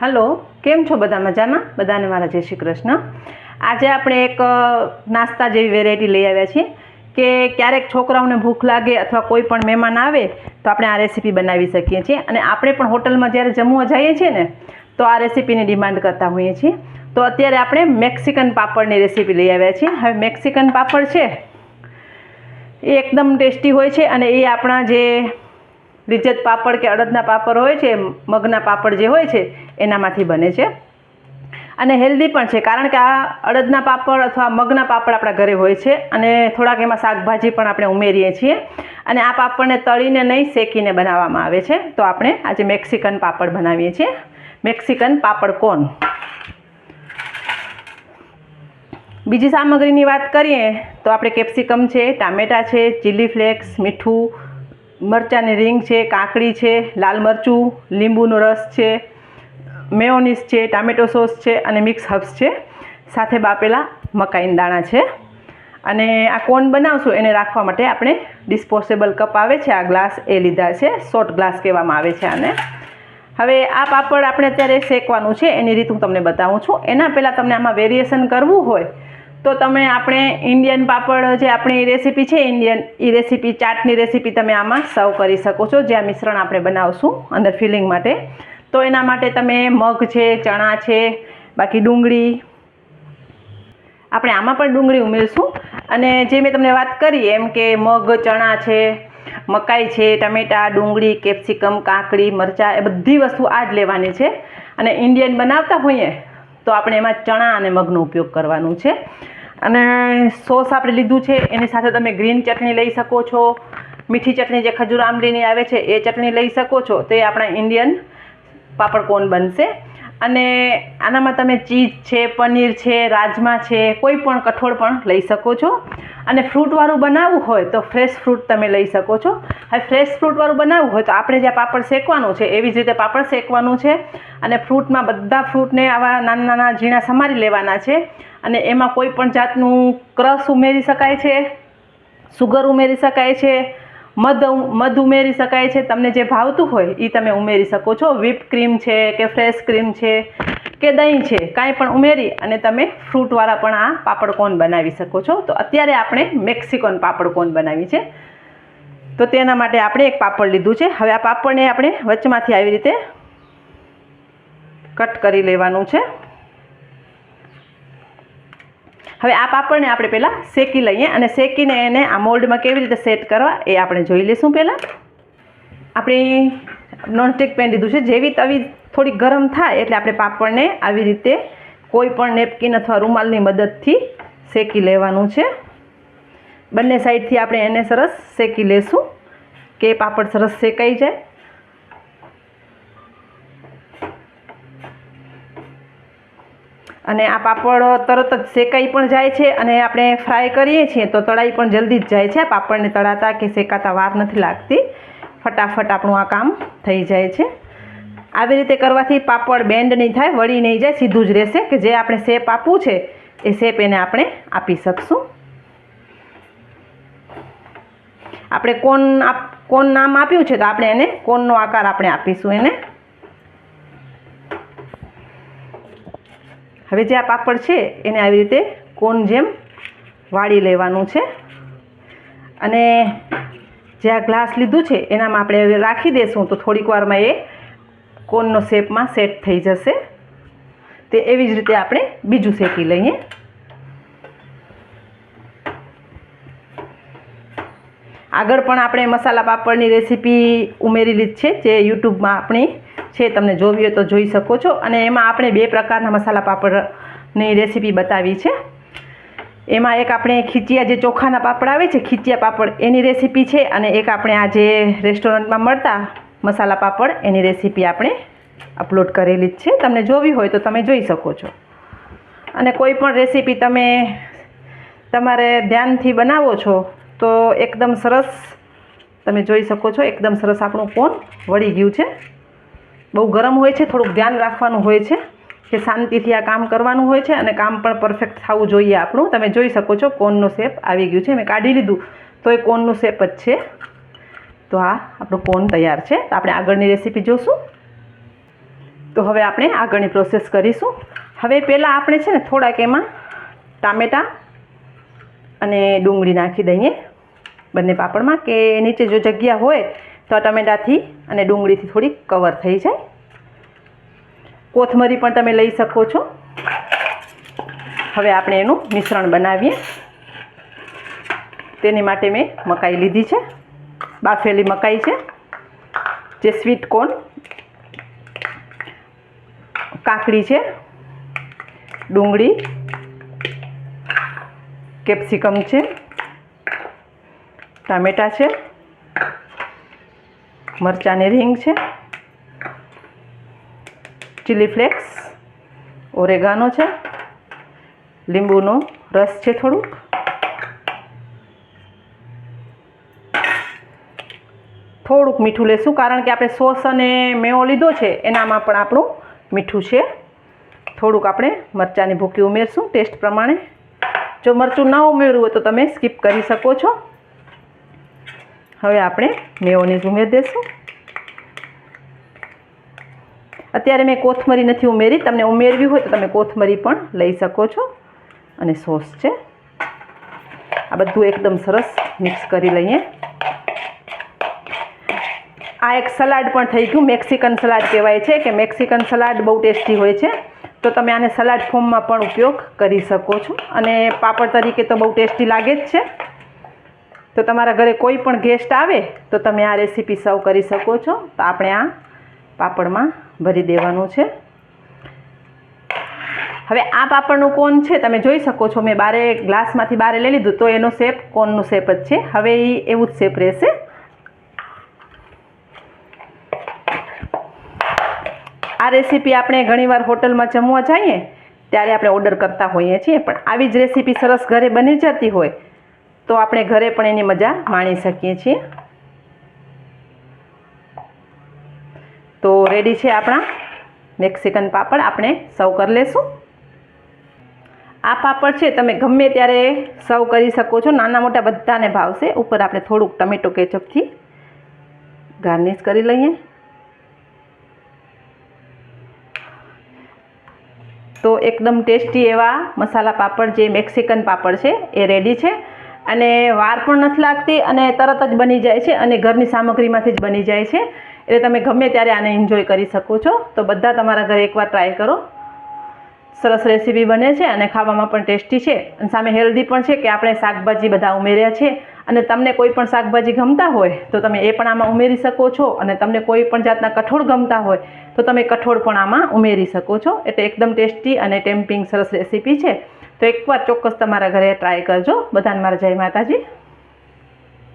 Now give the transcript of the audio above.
Hello, કેમ છો બધા મજામાં? બધાને મારા જય શ્રી કૃષ્ણ. આજે આપણે એક નાસ્તા જેવી વેરાયટી લઈ આવ્યા છીએ કે ક્યારેક છોકરાઓને ભૂખ લાગે અથવા કોઈ પણ મહેમાન આવે તો આપણે આ રેસીપી બનાવી શકીએ છીએ. અને આપણે પણ હોટલમાં જ્યારે જમવા જઈએ છીએ ને, તો આ રેસીપીની ડિમાન્ડ કરતા હોઈએ છીએ. તો અત્યારે આપણે મેક્સિકન પાપડની રેસીપી લઈ આવ્યા છીએ. હવે મેક્સિકન પાપડ છે, એ એકદમ ટેસ્ટી હોય છે અને એ આપણા જે લિજ્જત પાપડ કે અડદના પાપડ હોય છે, મગના પાપડ જે હોય છે એનામાંથી બને છે. અને હેલ્ધી પણ છે, કારણ કે આ અડદના પાપડ અથવા મગના પાપડ આપણા ઘરે હોય છે અને થોડાક એમાં શાકભાજી પણ આપણે ઉમેરીએ છીએ. અને આ પાપડને તળીને નહીં, શેકીને બનાવવામાં આવે છે. તો આપણે આજે મેક્સિકન પાપડ બનાવીએ છીએ. મેક્સિકન પાપડ કોન બીજી સામગ્રીની વાત કરીએ, તો આપણે કેપ્સિકમ છે, ટામેટાં છે ચીલી ફ્લેક્સ મીઠું, મરચાંની રીંગ છે, કાકડી છે, લાલ મરચું, લીંબુનો રસ છે મેયોનીઝ છે, ટામેટો સોસ છે અને મિક્સ હર્બ્સ છે. સાથે બાપેલા મકાઈના દાણા છે. અને આ કોન બનાવશું એને રાખવા માટે આપણે ડિસ્પોઝેબલ કપ આવે છે. આ ગ્લાસ એ લીધા છે. શોર્ટ ગ્લાસ કહેવામાં આવે છે આને. હવે આ પાપડ આપણે અત્યારે શેકવાનું છે. એની રીત હું તમને બતાવું છું. એના પહેલાં તમને આમાં વેરિએશન કરવું હોય તો તમે આપણે ઇન્ડિયન પાપડ જે આપણી રેસીપી છે, ઇન્ડિયન એ રેસીપી, ચાટની રેસીપી તમે આમાં સર્વ કરી શકો છો. જે આ મિશ્રણ આપણે બનાવશું અંદર ફિલિંગ માટે. તો એના માટે તમે મગ છે, ચણા છે, બાકી ડુંગળી. આપણે આમાં પણ ડુંગળી ઉમેરશું. અને જે મેં તમને વાત કરી એમ કે મગ, ચણા છે, મકાઈ છે, ટમેટાં, ડુંગળી, કેપ્સિકમ, કાકડી, મરચાં, એ બધી વસ્તુ આ જ લેવાની છે. અને ઇન્ડિયન બનાવતા હોઈએ તો આપણે એમાં ચણા અને મગનો ઉપયોગ કરવાનું છે. અને સોસ આપણે લીધું છે, એની સાથે તમે ગ્રીન ચટણી લઈ શકો છો. મીઠી ચટણી જે ખજૂર આંબલીની આવે છે, એ ચટણી લઈ શકો છો. તો આપણા ઇન્ડિયન પાપડ કોન બનશે? અને આનામાં તમે ચીઝ છે, પનીર છે, રાજમા છે, કોઈ પણ કઠોળ પણ લઈ શકો છો. અને ફ્રૂટવાળું બનાવવું હોય તો ફ્રેશ ફ્રૂટ તમે લઈ શકો છો. હવે ફ્રેશ ફ્રૂટવાળું બનાવવું હોય તો આપણે જ્યાં પાપડ શેકવાનું છે, એવી જ રીતે પાપડ શેકવાનું છે. અને ફ્રૂટમાં બધા ફ્રૂટને આવા નાના નાના ઝીણા સમારી લેવાના છે. અને એમાં કોઈ પણ જાતનું ક્રશ ઉમેરી શકાય છે સુગર ઉમેરી શકાય છે મધ મધ ઉમેરી શકાય છે. તમને જે ભાવતું હોય એ તમે ઉમેરી શકો છો. વ્હીપ ક્રીમ છે કે ફ્રેશ ક્રીમ છે કે દહીં છે, કાંઈ પણ ઉમેરી અને તમે ફ્રૂટવાળા પણ આ પાપડ કોન બનાવી શકો છો. તો અત્યારે આપણે મેક્સિકન પાપડ કોન બનાવી છે. તો તેના માટે આપણે એક પાપડ લીધું છે. હવે આ પાપડને આપણે વચમાંથી આવી રીતે કટ કરી લેવાનું છે. હવે આ પાપડને આપણે પહેલાં શેકી લઈએ અને શેકીને એને આ મોલ્ડમાં કેવી રીતે સેટ કરવા એ આપણે જોઈ લઈશું પહેલાં. આપણે નોનસ્ટિક પેન લીધું છે. જેવી તવી થોડી ગરમ થાય એટલે આપણે પાપડને આવી રીતે કોઈ પણ નેપકિન અથવા રૂમાલની મદદથી શેકી લેવાનું છે. બંને સાઈડથી આપણે એને સરસ શેકી લેશું કે પાપડ સરસ શેકાઈ જાય. અને આ પાપડ તરત જ શેકાઈ પણ જાય છે અને આપણે ફ્રાય કરીએ છીએ તો તળાઈ પણ જલ્દી જ જાય છે. પાપડને તળાતા કે શેકાતા વાર નથી લાગતી. ફટાફટ આપણું આ કામ થઈ જાય છે. આવી રીતે કરવાથી પાપડ બેન્ડ નહીં થાય, વળી નહીં જાય, સીધું જ રહેશે કે જે આપણે શેપ આપવું છે એ શેપ એને આપણે આપી શકશું. આપણે કોન આપ, કોન નામ આપ્યું છે તો આપણે એને, કોનનો આકાર આપણે આપીશું એને. હવે જે આ પાપડ છે, એને આવી રીતે કોન જેમ વાળી લેવાનું છે. અને જે આ ગ્લાસ લીધું છે, એનામાં આપણે હવે રાખી દઈશું તો થોડીક વારમાં એ કોનનો શેપમાં સેટ થઈ જશે. તે એવી જ રીતે આપણે બીજું શેકી લઈએ. આગળ પણ આપણે મસાલા પાપડની રેસીપી ઉમેરેલી જ છે, જે યુટ્યુબમાં આપણી છે, તમને જોવી હોય તો જોઈ શકો છો. અને એમાં આપણે બે પ્રકારના મસાલા પાપડની રેસીપી બતાવી છે. એમાં એક આપણે ખીચિયા જે ચોખાના પાપડ આવે છે, ખીચિયા પાપડ, એની રેસીપી છે અને એક આપણે આ જે રેસ્ટોરન્ટમાં મળતા મસાલા પાપડ, એની રેસીપી આપણે અપલોડ કરેલી જ છે. તમને જોવી હોય તો તમે જોઈ શકો છો. અને કોઈ પણ રેસીપી તમે તમારે ધ્યાનથી બનાવો છો, તો એકદમ સરસ તમે જોઈ શકો છો. એકદમ સરસ આપણું કોન વળી ગયું છે. બહુ ગરમ હોય છે, થોડુંક ધ્યાન રાખવાનું હોય છે કે શાંતિથી આ કામ કરવાનું હોય છે અને કામ પણ પરફેક્ટ થવું જોઈએ આપણું. તમે જોઈ શકો છો કોનનો શેપ આવી ગયું છે. મેં કાઢી લીધું, તો એ કોનનું શેપ જ છે. તો આ આપણું કોન તૈયાર છે. તો આપણે આગળની રેસીપી જોશું. તો હવે આપણે આગળની પ્રોસેસ કરીશું. હવે પહેલાં આપણે છે ને થોડાક એમાં ટામેટાં અને ડુંગળી નાખી દઈએ. બંને પાપડમાં કે નીચે જો જગ્યા હોય તો ટમેટાથી અને ડુંગળીથી થોડી કવર થઈ જાય. કોથમરી પણ તમે લઈ શકો છો. હવે આપણે એનું મિશ્રણ બનાવીએ. તેની માટે મેં મકાઈ લીધી છે. બાફેલી મકાઈ છે. જે સ્વીટ કોર્ન, કાકડી છે, ડુંગળી, કેપ્સિકમ છે, ટામેટાં છે. મરચાંની રીંગ છે. ચીલી ફ્લેક્સ ઓરેગાનો છે. લીંબુનો રસ છે થોડુંક. થોડુંક મીઠું લેશું, કારણ કે આપણે સોસ અને મેવો લીધો છે, એનામાં પણ આપણું મીઠું છે. થોડુંક આપણે મરચાંની ભૂકી ઉમેરશું, ટેસ્ટ પ્રમાણે. જો મરચું ન ઉમેરવું હોય તો તમે સ્કીપ કરી શકો છો. હવે આપણે મેયોનીઝ ઉમેરી દઈશું અત્યારે મેં કોથમરી નથી ઉમેરી. તમને ઉમેરવી હોય તો તમે કોથમરી પણ લઈ શકો છો. અને સોસ છે. આ બધું એકદમ સરસ મિક્સ કરી લઈએ. આ એક સલાડ પણ થઈ ગયું. મેક્સિકન સલાડ કહેવાય છે કે મેક્સિકન સલાડ બહુ ટેસ્ટી હોય છે. તો તમે આને સલાડ ફોર્મમાં પણ ઉપયોગ કરી શકો છો. અને પાપડ તરીકે તો બહુ ટેસ્ટી લાગે જ છે. તો તમારા ઘરે કોઈ પણ ગેસ્ટ આવે, તો તમે આ રેસીપી સર્વ કરી શકો છો. તો આપણે આ પાપડમાં ભરી દેવાનું છે. હવે આ પાપડનું કોન છે તમે જોઈ શકો છો. મેં બારે ગ્લાસમાંથી બારે લઈ લીધું, તો એનો શેપ કોનનું શેપ જ છે. હવે એ એવું જ શેપ રહેશે. આ રેસીપી આપણે ઘણીવાર હોટલમાં જમવા જઈએ, ત્યારે આપણે ઓર્ડર કરતા હોઈએ છીએ, પણ આવી જ રેસીપી સરસ ઘરે બની જતી હોય તો આપણે ઘરે પણ એની મજા માણી શકીએ છીએ. તો રેડી છે આપણા? મેક્સિકન પાપડ આપણે સર્વ કરી લેશું. આ પાપડ છે, તમે ગમે ત્યારે સર્વ કરી શકો છો. નાના મોટા બધાને ભાવશે. ઉપર આપણે થોડુંક ટમેટો કેચઅપથી ગાર્નિશ કરી લઈએ. તો એકદમ ટેસ્ટી એવા મસાલા પાપડ, જે મેક્સિકન પાપડ છે, એ રેડી છે. અને વાર પણ નથી લાગતી અને તરત જ બની જાય છે અને ઘરની સામગ્રીમાંથી જ બની જાય છે. એટલે તમે ગમે ત્યારે આને એન્જોય કરી શકો છો. તો બધા તમારા ઘરે એકવાર ટ્રાય કરો. સરસ રેસીપી બને છે અને ખાવામાં પણ ટેસ્ટી છે. અને સામે હેલ્ધી પણ છે કે આપણે શાકભાજી બધા ઉમેર્યા છે. અને તમને કોઈ પણ શાકભાજી ગમતા હોય તો તમે એ પણ આમાં ઉમેરી શકો છો. અને તમને કોઈ પણ જાતના કઠોળ ગમતા હોય તો તમે કઠોળ પણ આમાં ઉમેરી શકો છો. એટલે એકદમ ટેસ્ટી અને ટેમ્પિંગ સરસ રેસીપી છે. તો એકવાર ચોક્કસ તમારા ઘરે ટ્રાય કરજો. બધાને મારા જય માતાજી.